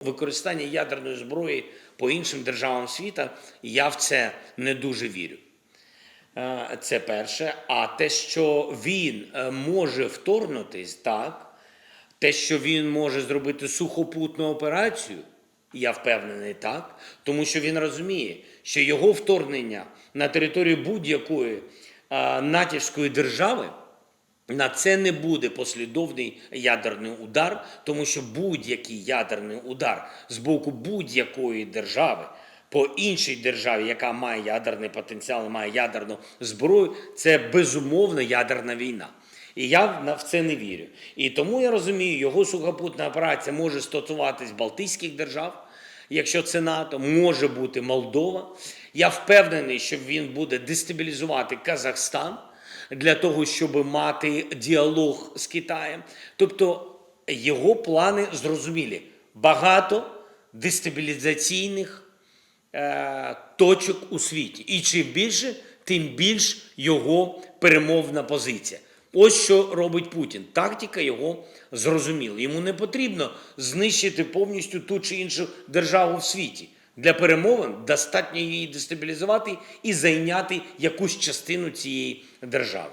Використання ядерної зброї по іншим державам світу, я в це не дуже вірю. Е, Це перше. А те, що він е, може вторгнутись, так, те, що він може зробити сухопутну операцію, я впевнений так, тому що він розуміє, що його вторгнення на територію будь-якої е, натівської держави на це не буде послідовний ядерний удар, тому що будь-який ядерний удар з боку будь-якої держави по іншій державі, яка має ядерний потенціал, має ядерну зброю, це безумовно ядерна війна. І я в- це не вірю. І тому я розумію, його сухопутна операція може стосуватись Балтійських держав, якщо це НАТО, може бути Молдова. Я впевнений, що він буде дестабілізувати Казахстан для того, щоб мати діалог з Китаєм. Тобто його плани зрозумілі. Багато дестабілізаційних е, точок у світі. І чим більше, тим більш його перемовна позиція. Ось що робить Путін. Тактика його зрозуміла. Йому не потрібно знищити повністю ту чи іншу державу в світі. Для перемовин достатньо її дестабілізувати і зайняти якусь частину цієї держави.